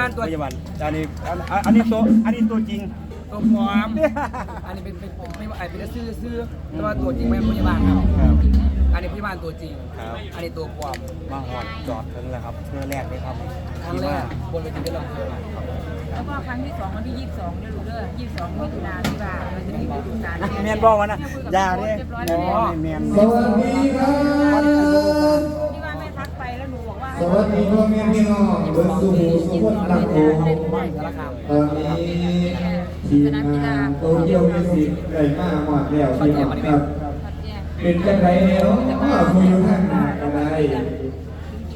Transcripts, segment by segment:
าลตัวพยาบาลอันนี้อันอันนี้ตัวอันนี้ตัวจริงตัวปลอมอันนี้เป็นเป็นเป็นไม่ว่าไอ้เป็นซื้อซื้อแต่ว่าตัวจริงไม่เป็นพยาบาลครับครับ อันนี้พยาบาลตัวจริงครับอันนี้ตัวปลอมมาหอดจอดถึงแล้วครับเพื่อแรกเลยครับครั้งแรกบนเวทีก็ลองเจอครับแล้วก็ครั้งที่สองวันที่ยี่สิบสองเนี่ยรู้เด้อยี่สิบสองมิถุนาที่ว่าเราจะมีฤดูกาลเมียนบอกวะนะอยาเด้เรียบร้อยอ๋แล้วอเมียนสวัสดีครับ ที่ว่าแม่ทักไปแล้วหนูบอกว่า สวัสดีพ่อแม่พี่น้องเบิร์ดสุภูสุพนรักโอบ้านสารคามตอนนี้ทีมงานโตเกียวมิวสิกได้มาหมดแล้วพี่น้องครับเป็นจังไรเนาะว่าคุยอยู่ทางหน้ากันได้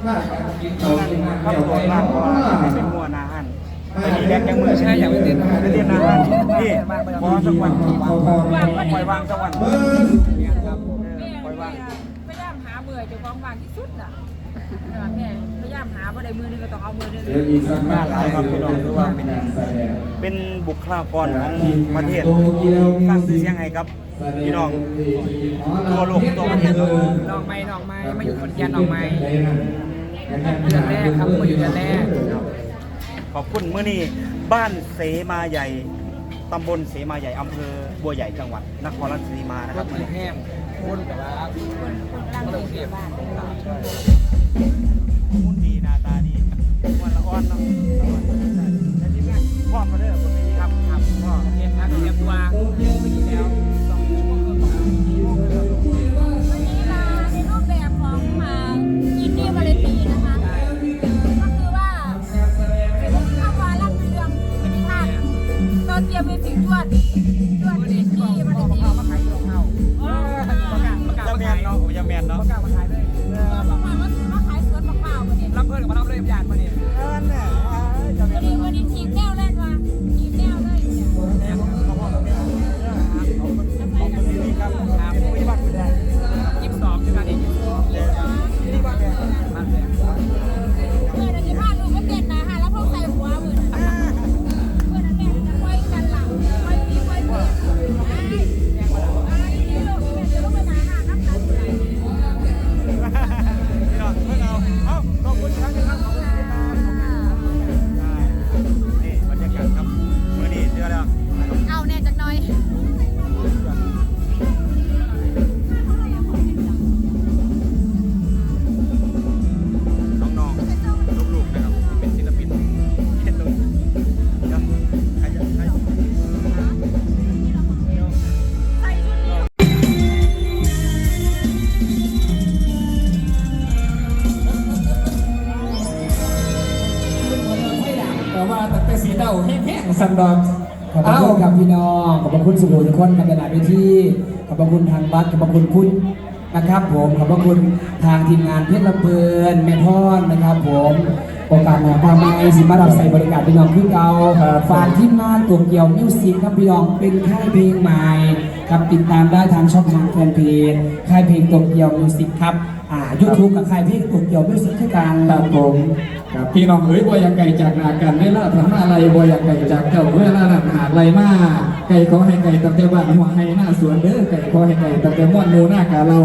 ถ้ากินเขากินน้ำเดียวไปมากเนาะเพราะว่าเป็นมัวนาฮันอันนี้แรกยังมือใช่อย่างไม่เต้นไม่เต้นนาฮันนี่พอสักวันเขาพอว่างพอดีปล่อยวางสักวันปล่อยวางพยายามหาเบื่อเจ้างวางที่สุดน่ะแม่ายามหาบ่ได้มือนึงก็ต้องเอามือนึงเดี๋ยวอีกสักมากหลายสิบเป็นว่าเป็นการแสดงเป็นบุคลากรของทีมประเทศโตเกียวสร้างชื่อเสียงให้ครับพี่น้องทั่วโลกทั่วประเทศน้องไม้น้องไม้มาอยู่ขอนแก่นน้องไม้เดือนแรกครับมาอยู่เดือนแรกขอบคุณมื้อนี้บ้านเสมาใหญ่ตำบลเสมาใหญ่อำเภอบัวใหญ่จังหวัดนครราชสีมานะคก็รับถือแห้งคนแต่ว่าก็ต้องเก็บมุน แต่ว่าแต่แต่สีเดาแห้งๆสันดอนขอบพระคุณครับพี่น้องขอบพระคุณสุโขทุกคนกันตลาดเวทีขอบพระคุณทางบัสขอบพระคุณคุณนะครับผมขอบพระคุณทางทีมงานเพชรลำเพลินแม่พรนะครับ ผมโอกาสหนาความไม่สิมารับใส่บริการพี่น้องคือเก่าฝากทีมงานตัวเกี่ยวมิวสิกครับพี่น้องเป็นค่ายเพลงใหม่ ครับติดตามได้ทางช่องทางแฟนเพจค่ายเพลงตัวเกียวมิวสิกครับอ่ายูทูบกับค่ายเพลงตัวเกียวมิวสิกคือการครับผมครับพี่น้องเอ๋ยบอยากไก่จากนากันเวลาทำอะไรบอยากไก่จากเจ้าเวลาหลังหาไรมาไก่ขอให้ไก่ตั้งแต่บ้านหัวให้หน้าสวนเด้อไก่ขอให้ไก่ตั้งแต่ม่วนหมูหน้ากาเรา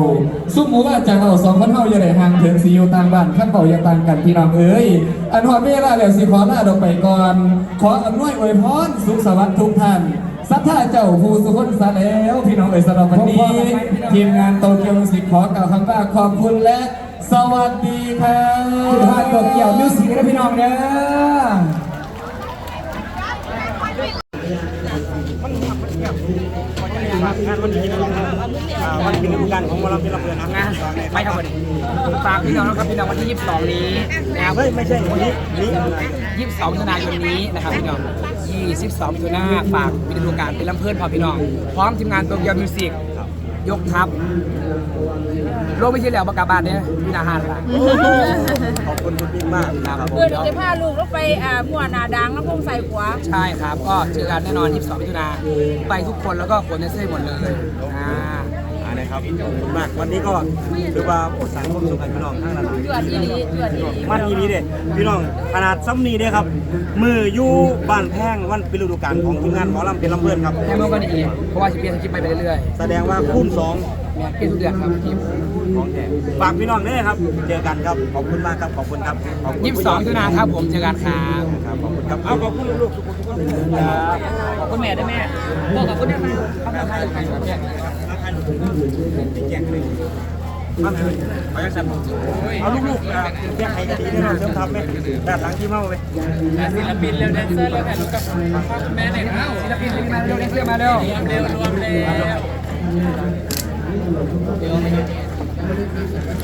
ซุ่มหมูว่าจากเราสองคนเฮาอย่าได้ห่างถึงสิอยู่ต่างบ้านขั้นเบาอย่าต่างกันพี่น้องเอ๋ยอันฮอดเวลาแล้วสิขอลาดอกไปก่อน ขออำนวยอวยพรสุขสวัสดิ์ทุกท่าน สัทธาเจ้าผู้สุคนซะแล้วพี่น้องเอ๋ยสำหรับวันนี้ ทีมงานโตเกียวมิวสิกขอกล่าวคำว่าขอบคุณและ สวัสดีครับคุณพาตัวเกี่ยวมิวสิกนะพี่น้องเด้อมันทำมันเงียบวันนี้ฝากงานวันนี้นะครับอ่าวันนี้เป็นการของหมอลำเพชรลำเพลินนะงานไม่ทำวันนี้ฝากพี่น้องนะครับพี่น้องวันที่ 22 นี้นะครับเฮ้ยไม่ใช่วันนี้นี่22มิถุนายนนี้นะครับพี่น้อง 22มิถุนายนฝากมีฤดูกาลเป็นลำเพื่อนพอพี่น้อง พร้อมทีมงานโตเกียวมิวสิกยกทัพโลกไม่ใช่แล้วประกาศบานเนี่ยมีอาหารละขอบคุณคุณบิ๊กมากครับผมเพื่อนจะพาลูกแล้วไปอ่ามั่วหนาดังแล้วพวกใส่หัวใช่ครับ ก็เจอกันแน่นอน 22มิถุนายนไปทุกคนแล้วก็คนในเสื้อหมดเลยอ่าอ่านะ ครับขอบคุณมากวันนี้ก็ถือว่าสังคมสุขให้พี่น้องทั้งระดับเดือดอีหลีเดือดอีหลีมันอีนี้เด้พี่น้องขนาดซ้ำนี้เด้ครับ มืออยู่บ้านแพงวันเป็นฤดูกาลของทีมงานหมอลำเป็นลำเพลินครับ ให้มันก็ดีเพราะว่าจะเปลี่ยนสคริปต์ไปเรื่อยแสดงว่าคูณสองแม่นเป็นทุกเดือนครับทีมของแท้ฝากพี่น้องด้วยครับ เจอกันครับ ขอบคุณมากครับ ขอบคุณครับขอบคุณยี่สิบสองมิถุนาครับผมเจอกันครับครับขอบคุณครับเอาขอบคุณลูกๆทุกคนทุกคนครับ ขอบคุณแม่ด้วยแม่พ่อขอบคุณด้วยครับ ขอบคุณครับมาเลยขอยังสั่นเอาลูกๆแยกใครก็ดีแน่นอนเริ่มทำไหมด้านหลังที่เมาไปศิลปินเร็วแดนเซอร์เร็วถ่ายรูปกับพ่อคุณแม่หน่อยครับศิลปินมาเร็วแดนเซอร์มาเร็วเร็วรวมเร็ว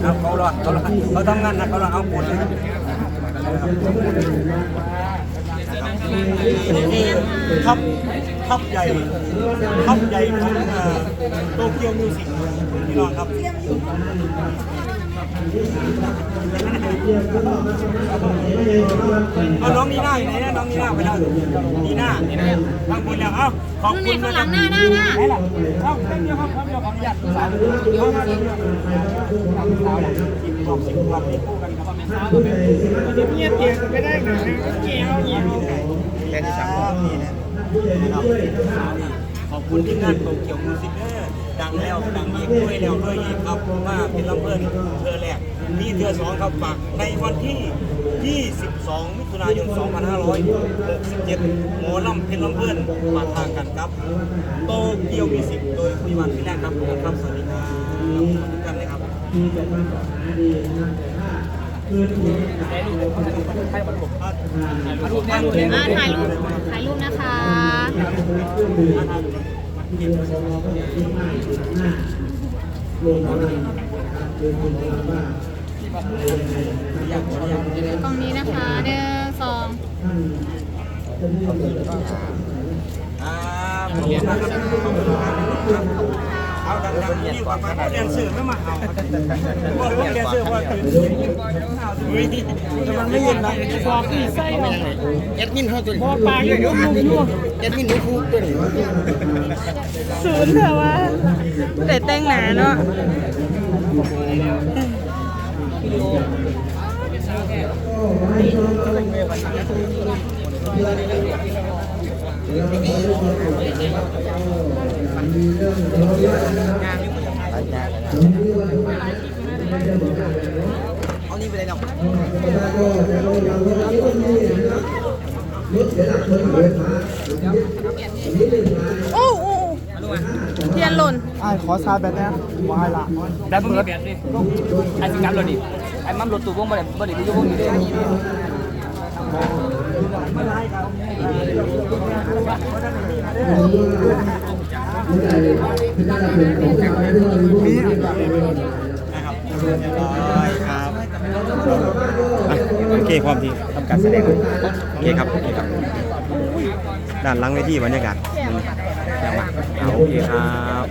เอาเขารอเขารอเขาทำงานนะเขารอเอาหมดเลย ครับนี่ท็อปท็อปใหญ่ท็อปใหญ่ของโตเกียวมิวสิกพี่น้องครับเอาน้องนีน่าอยู่ไหนนะน้องนีน่าไปแล้วนีน่านีน่าทางบนแล้วเอ้าขอบคุณนะครับหน้าหน้าหน้าไหนล่ะเอ้าเต้นเดียวครับพร้อมเดียวขออนุญาตสามเดี๋ยวมาเลยสิบรอบสิบอบสิบรอบนี่คู่กันครับเดี๋ยวเงียบเกียงไม่ได้หน่อยเกี่ยวเกี่ยว แค่ที่สามรอบนี่นะครับขอบคุณที่งานโตเกียวมิวสิกเนอร์ดังแล้วดังอีกด้วยแล้วด้วยอีกครับว่าเป็นลำเพลินเธอแรกนี่เธอสองครับฝากในวันที่ 22 มิถุนายน 2567หมอลำเพชรลำเพื่อนมาทางกันครับ โตเกียวมิวสิกโดยคุยวันพี่แรกครับครับสวัสดีครับทุกท่านเลยครับ ถ่ายรูปถ่ายรูปนะคะตรงนี้นะคะเด้อสองอ่าขอบคุณมากครั เอาดังๆนี่ว่ามาเรียนสื่อไม่มาเอาบอกว่าเรียนสื่อว่าตื่นอุ้ยมันไม่ยินนะบอกพี่ไส้เราแอดมินเขาตัวนี้บอปากอยู่ยุ่งยุ่งแอดมินนี่คูตัวนี้ศูนย์เถอะว่าแต่แต่งหนาเนาะเอานี่ไปเลยเนาะโอ้โอ้เทียนหล่นไอ้ขอซาแบบนี้วายละแล้วมึงแบบนี้ไอ้สิงห์รถดิไอ้มั่มรถตู้วงบ่ได้บ่ได้ไปอยู่วงนี้เด้อ นะครับเรียบร้อยครับโอเคความทีทำการแสดงโอเคครับโอเคครับ ด้านหลังเวทีบรรยากาศเอาโอเคครับ